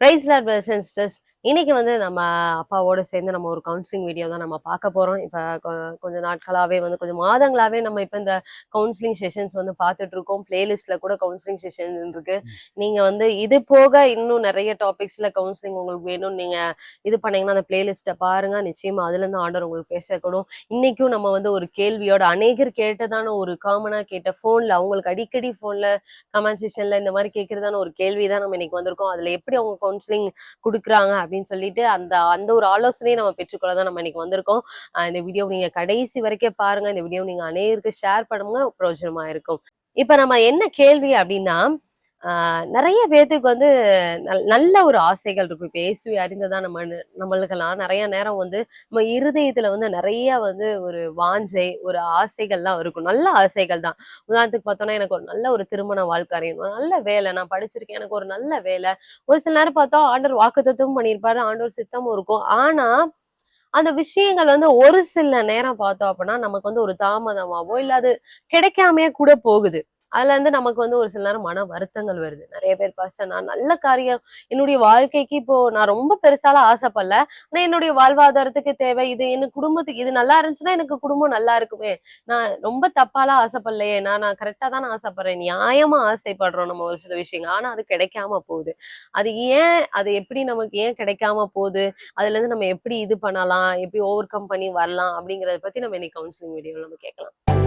praise lord brothers and sisters இன்னைக்கு வந்து நம்ம அப்பாவோட சேர்ந்து நம்ம ஒரு கவுன்சிலிங் வீடியோ தான் நம்ம பார்க்க போறோம். இப்போ கொஞ்ச நாட்களாவே வந்து கொஞ்சம் மாதங்களாவே நம்ம இப்போ இந்த கவுன்சிலிங் செஷன்ஸ் வந்து பார்த்துட்டு இருக்கோம். பிளேலிஸ்ட்ல கூட கவுன்சிலிங் செஷன் இருக்கு. நீங்க வந்து இது போக இன்னும் நிறைய டாபிக்ஸ்ல கவுன்சிலிங் உங்களுக்கு வேணும். நீங்க இது பண்ணீங்கன்னா அந்த பிளேலிஸ்ட்டை பாருங்க. நிச்சயமா அதுல இருந்து ஆர்டர் உங்களுக்கு பேசக்கூடும். இன்னைக்கும் நம்ம வந்து ஒரு கேள்வியோட அநேகர் கேட்டதான ஒரு காமனா கேட்ட போன்ல அவங்களுக்கு அடிக்கடி போன்ல கமெண்ட் செஷன்ல இந்த மாதிரி கேட்கறதான ஒரு கேள்வி தான் நம்ம இன்னைக்கு வந்திருக்கோம். அதுல எப்படி அவங்க கவுன்சிலிங் கொடுக்குறாங்க அப்படின்னு சொல்லிட்டு அந்த அந்த ஒரு ஆலோசனையை நம்ம பெற்றுக்கொள்ள தான் நம்ம இன்னைக்கு வந்திருக்கோம். இந்த வீடியோ நீங்க கடைசி வரைக்கும் பாருங்க. இந்த வீடியோ நீங்க அநேகருக்கு ஷேர் பண்ணுங்க. பிரயோஜனமா இருக்கும். இப்ப நம்ம என்ன கேள்வி அப்படின்னா நிறைய பேத்துக்கு வந்து நல்- நல்ல ஒரு ஆசைகள் இருக்கும். இப்போ இயேசுவை அறிந்ததான் நம்ம நம்மளுக்கெல்லாம் நிறைய நேரம் வந்து நம்ம இருதயத்துல வந்து நிறைய வந்து ஒரு வாஞ்சை ஒரு ஆசைகள்லாம் இருக்கும். நல்ல ஆசைகள் தான். உதாரணத்துக்கு பார்த்தோம்னா எனக்கு ஒரு நல்ல ஒரு திருமண வாழ்க்கை அறியணும். நல்ல வேலை நான் படிச்சிருக்கேன். எனக்கு ஒரு நல்ல வேலை. ஒரு சில நேரம் பார்த்தா ஆண்டவர் வாக்குத்தத்தமும் பண்ணியிருப்பாரு. ஆண்டவர் சித்தமும் இருக்கும். ஆனா அந்த விஷயங்கள் வந்து ஒரு சில நேரம் பார்த்தோம் அப்படின்னா நமக்கு வந்து ஒரு தாமதமாவோ இல்ல அது கிடைக்காமையே கூட போகுது. அதுல இருந்து நமக்கு வந்து ஒரு சில நேரம் மன வருத்தங்கள் வருது. நிறைய பேர் பாஸ்டர் நான் நல்ல காரியம். என்னுடைய வாழ்க்கைக்கு இப்போ நான் ரொம்ப பெருசால ஆசைப்படல. ஆனா என்னுடைய வாழ்வாதாரத்துக்கு தேவை இது என்ன குடும்பத்துக்கு இது நல்லா இருந்துச்சுன்னா எனக்கு குடும்பம் நல்லா இருக்குமே. நான் ரொம்ப தப்பாலாம் ஆசைப்படலையே. நான் நான் கரெக்டா தான் ஆசைப்படுறேன். நியாயமா ஆசைப்படுறோம் நம்ம ஒரு சில விஷயங்கள். ஆனா அது கிடைக்காம போகுது. அது ஏன் அது எப்படி நமக்கு ஏன் கிடைக்காம போகுது? அதுல இருந்து நம்ம எப்படி இது பண்ணலாம்? எப்படி ஓவர் கம் பண்ணி வரலாம்? அப்படிங்கறத பத்தி நம்ம இன்னைக்கு கவுன்சிலிங் வீடியோ நம்ம கேட்கலாம்.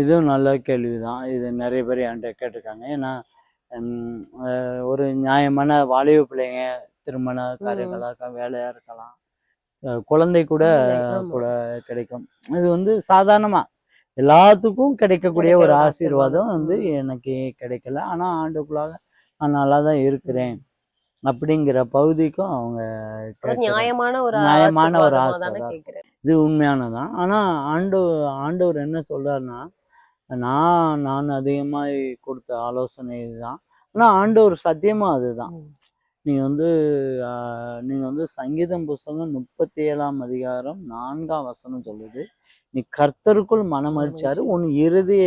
இதுவும் நல்ல கேள்வி தான் இது நிறைய பேர் என்கிட்ட கேட்டிருக்காங்க. ஏன்னா ஒரு நியாயமான வாலிப பிள்ளைங்க திருமண காரியங்களாக இருக்கலாம். வேலையாக இருக்கலாம் குழந்தை கூட. கூட கிடைக்கும். இது வந்து சாதாரணமா. எல்லாத்துக்கும் கிடைக்கக்கூடிய ஒரு ஆசீர்வாதம். வந்து எனக்கு கிடைக்கல. ஆனால் ஆண்டுக்குள்ளாக நான் நல்லா தான் இருக்கிறேன். அப்படிங்கிற பகுதிக்கும் அவங்க. நியாயமான ஒரு நியாயமான ஒரு ஆசீர்வாதமா ஆசை இது உண்மையானதான். ஆனால் ஆண்டு ஆண்டவர் என்ன சொல்றாருன்னா நான் நான் அதிகமாக கொடுத்த ஆலோசனை இதுதான். ஆனால் ஆண்டவர் சத்தியமாக அதுதான். நீங்கள் வந்து ஆஹ், நீங்க வந்து சங்கீதம் புஸ்தகம் முப்பத்தி ஏழாம் அதிகாரம் நான்காம் வசனம் சொல்லுது. நீ கர்த்தருக்குள் மனமகிழ்ச்சி. உன் இறுதிய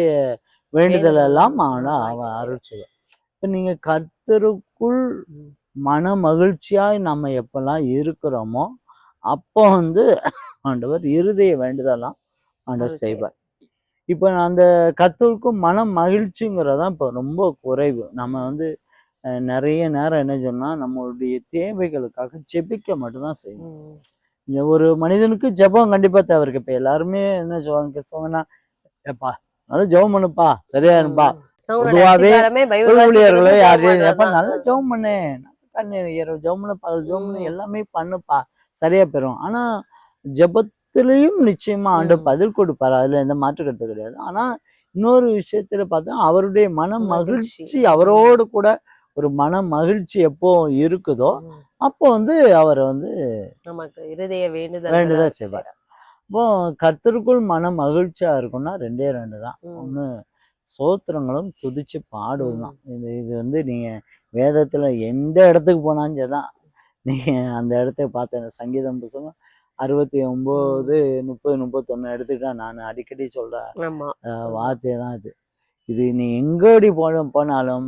வேண்டுதல் எல்லாம் வேண்டுதல் அவன் செய்வான் இப்போ நீங்க கர்த்தருக்குள். மன மகிழ்ச்சியாய் நம்ம எப்பெல்லாம் இருக்கிறோமோ அப்போ வந்து ஆண்டவர் இருதய வேண்டுதலாம் ஆண்டவர் செய்வார். இப்போ அந்த கத்தருக்கும் மன மகிழ்ச்சிங்கிறதான் இப்போ ரொம்ப குறைவு. நம்ம வந்து நிறைய நேரம் என்ன சொன்னா நம்மளுடைய தேவைகளுக்காக ஜெபிக்க மட்டும்தான் செய்யணும் ஒரு மனிதனுக்கு ஜெபம் கண்டிப்பா தேவை இருக்கு இப்போ எல்லாருமே என்ன சொல்லுவாங்க கிறிஸ்தவங்கன்னா ஏப்பா நல்லா ஜெபம் பண்ணுப்பா அங்கீகாரமே பைபிள் ஊழியர்களோ யாரையும் எப்ப நல்லா. ஜெபம் பண்ணு கண்ணு ஜெபம் பண்ணு பகல் ஜெபம் பண்ணு. எல்லாமே பண்ணுப்பா சரியா பெறும் ஆனா ஜெபத்திலையும் நிச்சயமா ஆண்டு. பதில் கொடுப்பாரு அதுல எந்த மாற்று கருத்து கிடையாது ஆனா இன்னொரு விஷயத்துல பார்த்தா அவருடைய மன. மகிழ்ச்சி அவரோடு கூட ஒரு மன மகிழ்ச்சி எப்போ இருக்குதோ. அப்போ வந்து அவர் வந்து நமக்கு இருதய வேண்டுதல் வேண்டுதல் செய்வார். இப்போ கர்த்தருக்குள் மன மகிழ்ச்சியா இருக்கும்னா ரெண்டே ரெண்டு தான். ஒன்று சோத்திரங்களும் துதிச்சு பாடுவது தான் இது இது வந்து நீங்க வேதத்துல எந்த இடத்துக்கு போனாலும் சரிதான். நீங்க அந்த இடத்துக்கு பார்த்த சங்கீதம் புத்தகம் அறுபத்தி ஒன்பது முப்பது முப்பத்தொன்னு எடுத்துக்கிட்டா நான் அடிக்கடி சொல்ற வார்த்தை தான் இது. இது நீ எங்கோடி போன போனாலும்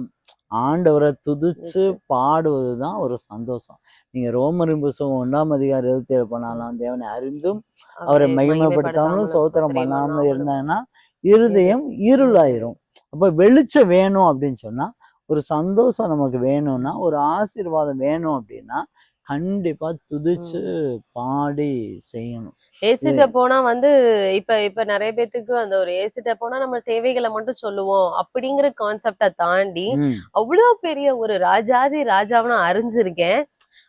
ஆண்டவரை துதிச்சு. பாடுவது தான் ஒரு சந்தோஷம் நீங்க ரோமரின் புஸ்தகம் ஒன்றாம் அதிகாரம் ஏழு போனாலும் தேவனை அறிந்தும் அவரை மகிமைப்படுத்தாமலும் சோத்திரம் பண்ணாமலும் இருந்தாங்கன்னா இருதயம் இருளாயிரும் அப்ப வெளிச்சம் வேணும் அப்படின்னு சொன்னா ஒரு சந்தோஷம் நமக்கு வேணும்னா ஒரு ஆசீர்வாதம் வேணும் அப்படின்னா கண்டிப்பா துதிச்சு பாடி செய்யணும் ஏசிட்ட போனா வந்து இப்ப இப்ப நிறைய பேத்துக்கு அந்த ஒரு ஏசிட்ட போனா நம்ம தேவைகளை மட்டும் சொல்லுவோம் அப்படிங்கிற கான்செப்டை தாண்டி. அவ்வளவு பெரிய ஒரு ராஜாதி ராஜாவை நான் அறிஞ்சிருக்கேன்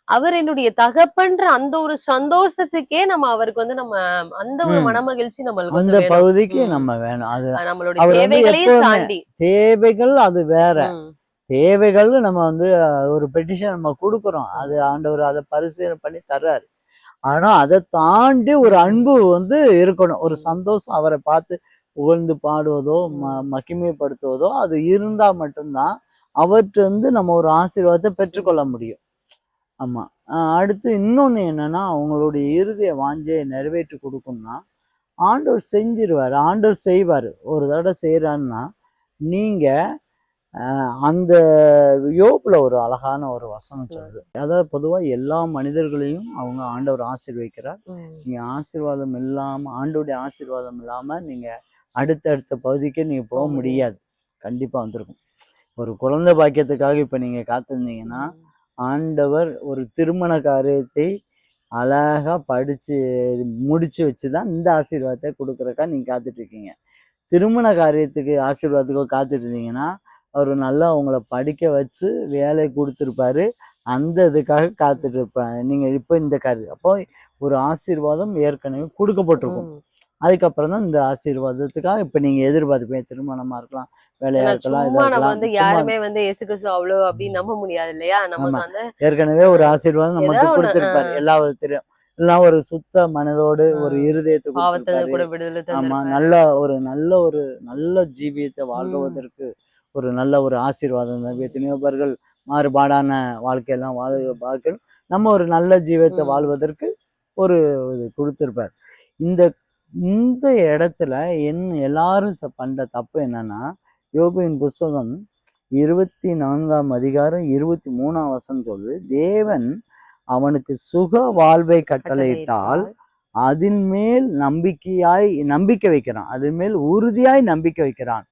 அவர் என்னுடைய தகப்பன்ற அந்த ஒரு சந்தோஷத்துக்கே நம்ம அவருக்கு வந்து நம்ம அந்த ஒரு. மனமகிழ்ச்சி நம்மளுக்கு அந்த பகுதிக்கு. நம்ம வேணும் அது நம்மளுடைய தேவைகளையும் தாண்டி தேவைகள் அது வேற. தேவைகள் நம்ம வந்து ஒரு பெட்டிஷன் நம்ம கொடுக்குறோம். அது ஆண்டவர் அதை பரிசீலனை பண்ணி தர்றாரு. ஆனால் அதை தாண்டி ஒரு அன்பு வந்து இருக்கணும். ஒரு சந்தோஷம் அவரை பார்த்து புகழ்ந்து பாடுவதோ ம மகிமைப்படுத்துவதோ அது இருந்தால் மட்டும்தான் அவற்றை வந்து நம்ம ஒரு ஆசீர்வாதத்தை பெற்றுக்கொள்ள முடியும். ஆமாம் அடுத்து இன்னொன்று என்னென்னா அவங்களுடைய இறுதிய வாஞ்சையை நிறைவேற்றி கொடுக்கணும்னா ஆண்டவர் செஞ்சிருவார். ஆண்டவர் செய்வார். ஒரு தடவை செய்கிறாருன்னா நீங்கள் அந்த யோப்புல ஒரு அழகான ஒரு வசனம் சொல்லுது. அதாவது பொதுவா எல்லா மனிதர்களையும் அவங்க ஆண்டவர் ஆசீர்வதிக்கிறார். ம். நீங்க ஆசீர்வாதம் இல்லாம ஆண்டோடைய ஆசீர்வாதம் இல்லாம நீங்க அடுத்தடுத்த பகுதிக்கு நீங்க போக முடியாது. முடியாது. கண்டிப்பா வந்திருக்கும். ஒரு குழந்தை பாக்கியத்துக்காக இப்ப நீங்க காத்திருந்தீங்கன்னா ஆண்டவர் ஒரு திருமண காரியத்தை அழகா படிச்சு முடிச்சு வச்சுதான் இந்த ஆசீர்வாதத்தை கொடுக்குறக்கா நீங்க காத்துட்டு இருக்கீங்க. திருமண காரியத்துக்கு ஆசீர்வாதத்துக்கோ காத்துட்டு இருந்தீங்கன்னா அவர் நல்லா உங்களை படிக்க வச்சு வேலை கொடுத்துருப்பாரு அந்த இதுக்காக காத்துட்டு இருப்பாங்க நீங்க இப்போ இந்த காரியம் அப்போ ஒரு ஆசீர்வாதம் ஏற்கனவே கொடுக்கப்பட்டிருக்கும். அதுக்கப்புறம் தான் இந்த ஆசீர்வாதத்துக்காக இப்ப நீங்க எதிர்பார்த்துப்பீங்க திருமணமா இருக்கலாம் வேலையா இருக்கலாம் நம்ம வந்து யாருமே வந்து இயேசு கிறிஸ்து அவ்வளவு அப்படின்னு நம்ப முடியாது இல்லையா. வந்து ஏற்கனவே ஒரு ஆசீர்வாதம் நமக்கு கொடுத்திருப்பாரு. எல்லா விதத்திலும் எல்லாம் ஒரு சுத்த மனதோடு ஒரு ஆ. இருதயத்தை பாவத்தை கொடுத்திருப்பாரு கூட விடுதலை ஆமா. நல்ல ஒரு நல்ல ஒரு நல்ல ஜீவியத்தை வாழ்வதற்கு ஒரு நல்ல ஒரு ஆசீர்வாதம் தான் எத்தனையோ பேர்கள் மாறுபாடான வாழ்க்கையெல்லாம் வாழ பார்க்கணும். நம்ம ஒரு நல்ல ஜீவியத்தை ம். வாழ்வதற்கு ஒரு இது கொடுத்திருப்பார். இந்த இந்த இடத்துல என் எல்லாரும் பண்ற தப்பு என்னன்னா யோபுவின் புஸ்தகம் இருபத்தி நான்காம் அதிகாரம் இருபத்தி மூணாம் வசனம் சொல்லுது தேவன் அவனுக்கு சுக வாழ்வை கட்டளையிட்டால் அதன் மேல் நம்பிக்கையாய் நம்பிக்கை வைக்கிறான். அதன் மேல் உறுதியாய் நம்பிக்கை வைக்கிறான்.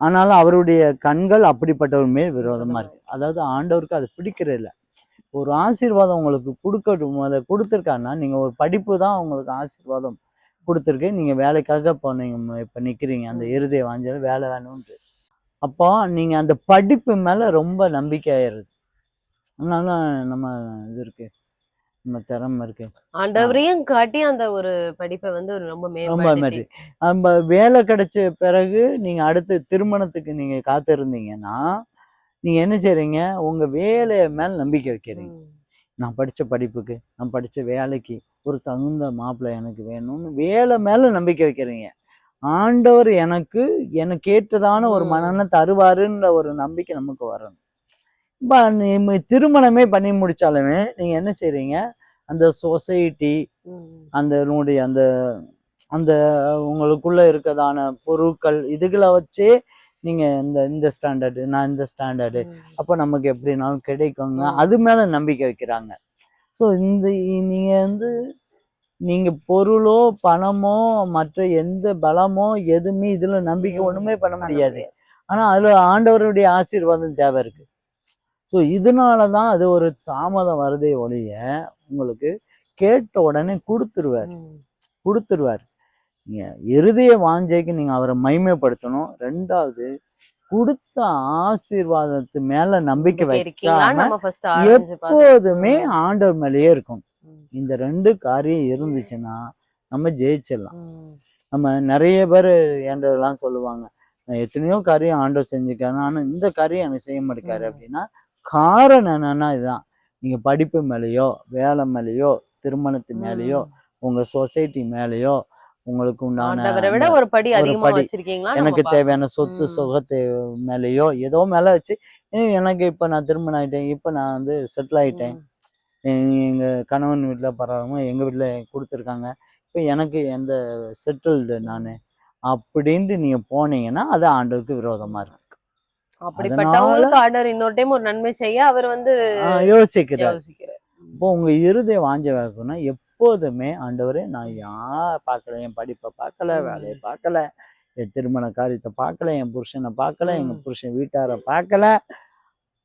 ஆனாலும் அவருடைய கண்கள் அப்படிப்பட்டவர் மேல் விரோதமாக இருக்கு. அதாவது ஆண்டவருக்கு அது பிடிக்கிறதில்ல ஒரு ஆசீர்வாதம் உங்களுக்கு கொடுக்கட்டும் அதை கொடுத்துருக்காருன்னா நீங்கள் ஒரு படிப்பு தான் உங்களுக்கு ஆசீர்வாதம் கொடுத்துருக்கு. நீங்கள் வேலைக்காக இப்போ நீங்கள் இப்போ நிற்கிறீங்க அந்த இருதய வாஞ்சல வேலை வேணும்ன்ட்டு. அப்போ நீங்கள் அந்த படிப்பு மேலே ரொம்ப நம்பிக்கை ஆயிடுது அதனால நம்ம இது இருக்குது திறமை இருக்கு. ஆண்டவரையும் காட்டி அந்த ஒரு படிப்பை வந்து ஒரு ரொம்ப மேம்படுத்தி. நம்ம வேலை கிடைச்ச பிறகு நீங்க அடுத்து திருமணத்துக்கு நீங்க காத்திருந்தீங்கன்னா நீங்க என்ன செய்றீங்க? உங்க வேலைய மேல நம்பிக்கை வைக்கிறீங்க. நான் படிச்ச படிப்புக்கு நான் படிச்ச வேலைக்கு ஒரு தகுந்த மாப்பிள்ளை எனக்கு வேணும்னு வேலை மேல நம்பிக்கை வைக்கிறீங்க. ஆண்டவர் எனக்கு எனக்கு ஏற்றதான ஒரு ம். மனனை தருவாருன்ற ஒரு நம்பிக்கை நமக்கு வரணும். திருமணமே பண்ணி முடிச்சாலுமே நீங்க என்ன செய்றீங்க? அந்த சொசைட்டி. அந்த நோடைய அந்த அந்த உங்களுக்குள்ள இருக்கதான பொருட்கள் இதுகளை வச்சே நீங்க இந்த இந்த ஸ்டாண்டர்டு நான் இந்த ஸ்டாண்டர்டு. அப்போ நமக்கு எப்படினாலும் கிடைக்குங்க. அது மேல நம்பிக்கை வைக்கிறாங்க. ஸோ இந்த நீங்க வந்து நீங்க பொருளோ பணமோ மற்ற எந்த பலமோ எதுவுமே இதுல நம்பிக்கை ஒண்ணுமே பண்ண முடியாது. ஆனா அதுல ஆண்டவருடைய ஆசீர்வாதம் தேவை இருக்கு. ஸோ இதனால தான் அது ஒரு தாமதம் வருதே ஒழிய உங்களுக்கு கேட்ட உடனே கொடுத்துருவார். கொடுத்துருவார். நீங்க இருதய வாஞ்சைக்கு நீங்க அவரை மைமைப்படுத்தணும் ரெண்டாவது கொடுத்த ஆசீர்வாதத்து மேல நம்பிக்கை வைக்காம எப்போதுமே ஆண்டவர் மேலேயே இருக்கும். இந்த ரெண்டு காரியம் இருந்துச்சுன்னா நம்ம ஜெயிச்சிடலாம். நம்ம நிறைய பேர் ஏண்டதெல்லாம் சொல்லுவாங்க நான் எத்தனையோ காரியம் ஆண்டவர் செஞ்சுருக்காரு. ஆனா இந்த காரியம் எனக்கு செய்ய மாட்டேக்காரு. அப்படின்னா காரணம் என்னன்னா இதுதான் நீங்க படிப்பு மேலேயோ வேலை மேலேயோ திருமணத்து மேலேயோ ம். உங்க சொசைட்டி மேலேயோ உங்களுக்கு உண்டான விட ஒரு படி அதிகமா. வச்சிருக்கீங்களா எனக்கு. தேவையான சொத்து. சுகத்தை மேலேயோ ஏதோ மேல வச்சு எனக்கு இப்ப நான் திருமணம் ஆயிட்டேன் இப்ப நான் வந்து செட்டில் ஆயிட்டேன் எங்க கணவன் வீட்டுல பரவாயில்ல எங்க வீட்டுல கொடுத்துருக்காங்க இப்ப எனக்கு எந்த செட்டில்டு நானு அப்படின்ட்டு நீங்க போனீங்கன்னா அது ஆண்டவருக்கு விரோதமா இருக்கு அப்படிப்பட்டவங்களுக்கு ஆண்டவர் இன்னொரு டைம் ஒரு நன்மை செய்ய அவர் வந்து யோசிக்கிறார். யோசிக்கிறார். இப்போ உங்க இருதய வாஞ்ச வைக்கணும்னா எப்போதுமே ஆண்டவரே நான் யார் பார்க்கல என் படிப்பை பார்க்கல. வேலையை பார்க்கல என் திருமண காரியத்தை பார்க்கல என் புருஷனை பார்க்கல எங்க. புருஷன் வீட்டாரை பார்க்கல.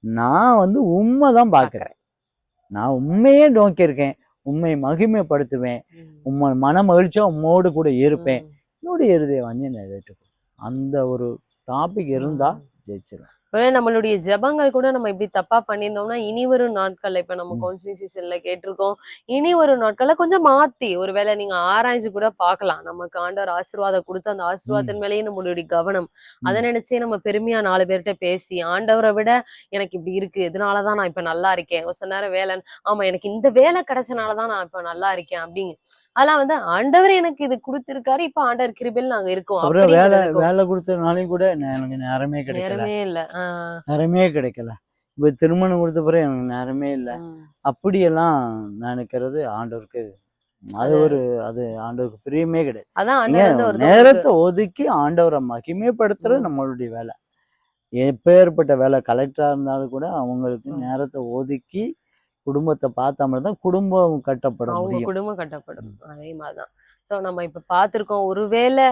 நான் வந்து உண்மை தான் பார்க்கறேன். நான் உண்மையே நோக்கியிருக்கேன் உண்மையை மகிமைப்படுத்துவேன். உண்மை மன மகிழ்ச்சியா உம்மோடு கூட இருப்பேன். என்னுடைய இருதய வாஞ்சி நிறைவேற்றும் அந்த ஒரு டாபிக் இருந்தா ஜெயிச்சிடும் ஒருவேளை நம்மளுடைய ஜெபங்கள் கூட நம்ம இப்படி தப்பா பண்ணியிருந்தோம்னா இனி வரும் நாட்கள்ல இப்ப நம்ம செஷன்ல கேட்டிருக்கோம். இனி வரும் நாட்கள்ல கொஞ்சம் மாத்தி ஒருவேளை நீங்க ஆராய்ஞ்சு கூட பார்க்கலாம். நமக்கு ஆண்டவர் ஆசீர்வாதம் கொடுத்து அந்த ஆசீர்வாதத்தின் மேலேயே நம்மளுடைய கவனம். அதை. நினைச்சே நம்ம பெருமையா நாலு பேர்கிட்ட பேசி ஆண்டவரை விட எனக்கு இப்படி இருக்கு இதனாலதான் நான் இப்ப நல்லா இருக்கேன். ஒரு சில நேரம் வேலை ஆமா எனக்கு இந்த வேலை கிடைச்சனாலதான் நான் இப்ப நல்லா இருக்கேன் அப்படிங்க. அதெல்லாம் வந்து ஆண்டவர் எனக்கு இது கொடுத்திருக்காரு. இப்ப ஆண்டவர் கிருபையில் நாங்க இருக்கோம். வேலை வேலை கொடுத்தனாலையும் கூட நே- எனக்கு நேரமே கிடைக்கல. நேரமே இல்ல. நேரமே கிடைக்கல. இப்போ திருமணம் கொடுத்த பிறகு எனக்கு நேரமே இல்லை. அப்படியெல்லாம் நினைக்கிறது ஆண்டவருக்கு அது ஒரு அது ஆண்டவருக்கு பிரியமே கிடையாது. நேரத்தை ஒதுக்கி ஆண்டவரை மகிமைப்படுத்துறது. நம்மளுடைய வேலை. எப்பேற்பட்ட வேலை கலெக்டரா இருந்தாலும் கூட அவங்களுக்கு. நேரத்தை ஒதுக்கி குடும்பத்தை பார்த்தா மட்டும் தான் குடும்பம் கட்டப்பட அவங்க முடியும். குடும்பம் கட்டப்படும். அதே மாதிரிதான். சோ நம்ம இப்ப பார்த்திருக்கோம் ஒருவேளை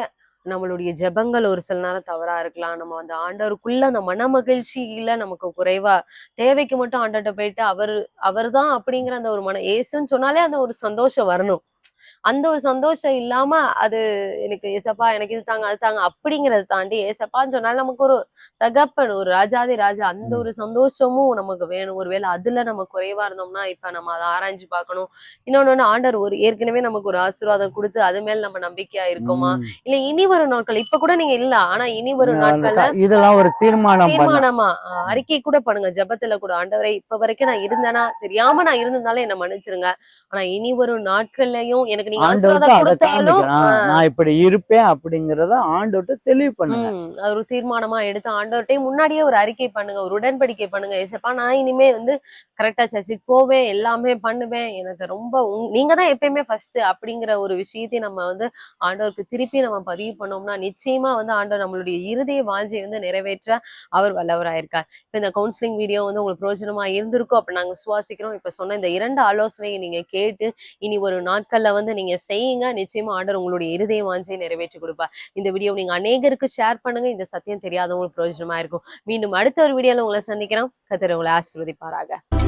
நம்மளுடைய ஜெபங்கள் ஒரு சில நேரம் தவறா இருக்கலாம். நம்ம அந்த ஆண்டவருக்குள்ள அந்த மன மகிழ்ச்சியில நமக்கு குறைவா தேவைக்கு மட்டும் ஆண்டர்கிட்ட போயிட்டு அவர் அவர்தான் அப்படிங்கிற அந்த ஒரு மன ஏசுன்னு சொன்னாலே அந்த ஒரு சந்தோஷம் வரணும். அந்த ஒரு சந்தோஷம் இல்லாம அது எனக்கு ஏசப்பா எனக்கு இது தாங்க அது தாங்க அப்படிங்கறத தாண்டி ஏசப்பான்னு சொன்னாலும் நமக்கு ஒரு தகப்பன் ஒரு ராஜாதி ராஜா அந்த. ஒரு சந்தோஷமும் நமக்கு வேணும். ஒருவேளை அதுல நம்ம குறைவா இருந்தோம்னா இப்ப நம்ம அதை ஆராய்ஞ்சு பார்க்கணும். இன்னொன்னு ஒண்ணு, ஆண்டவர் ஒரு ஏற்கனவே நமக்கு ஒரு ஆசீர்வாதம் கொடுத்து அது மேல நம்ம நம்பிக்கையா இருக்கோமா. இல்ல இனி வரும் நாட்கள் இப்ப கூட நீங்க இல்ல ஆனா இனி வரும் நாட்கள்ல இதெல்லாம் ஒரு தீர்மானம் தீர்மானமா? அறிக்கை கூட பண்ணுங்க. ஜெபத்துல கூட ஆண்டவரை இப்ப வரைக்கும் நான் இருந்தேனா தெரியாம நான் இருந்திருந்தாலும் என்ன மன்னிச்சிருங்க. ஆனா இனி வரும் நாட்கள்லயும் எனக்கு நீங்க ஆண்டவர்கிட்ட அதை நான் இப்படி இருப்பேன் அப்படிங்கறத ஆண்டவர்கிட்ட தெளிவு பண்ணுங்க. அது ஒரு தீர்மானமா எடுத்து ஆண்டவர்கிட்டயே முன்னாடியே ஒரு அறிக்கை பண்ணுங்க ஒரு உடன்படிக்கை பண்ணுங்க. ஏசப்பா நான் இனிமே வந்து கரெக்டா சர்ச்சுக்கு போவேன் எல்லாமே பண்ணுவேன். எனக்கு ரொம்ப நீங்க தான் எப்பயுமே ஃபர்ஸ்ட் அப்படிங்கிற ஒரு விஷயத்தை நம்ம வந்து ஆண்டவருக்கு திருப்பி நம்ம பதிவு பண்ணோம்னா நிச்சயமா வந்து ஆண்டவர் நம்மளுடைய இறுதிய வாஞ்சை வந்து நிறைவேற்ற அவர் வல்லவராயிருக்கார். இப்ப இந்த கவுன்சிலிங் வீடியோ வந்து உங்களுக்கு பிரயோஜனமா இருந்திருக்கும் அப்ப நாங்க சுவாசிக்கிறோம். இப்ப சொன்ன இந்த இரண்டு ஆலோசனையை நீங்க கேட்டு இனி ஒரு நாட்கள்ல வந்து நீங்க செய்யுங்க. நிச்சயமா ஆர்டர் உங்களுடைய இருதய வாஞ்சையை நிறைவேற்றி கொடுப்பார். இந்த வீடியோ நீங்க அநேகருக்கு ஷேர் பண்ணுங்க. இந்த சத்தியம் தெரியாதவங்களுக்கு பிரயோஜனமா இருக்கும். மீண்டும் அடுத்த ஒரு வீடியோல உங்களை சந்திக்கிறோம். கத்திர உங்களை ஆசிர்வதிப்பாராக.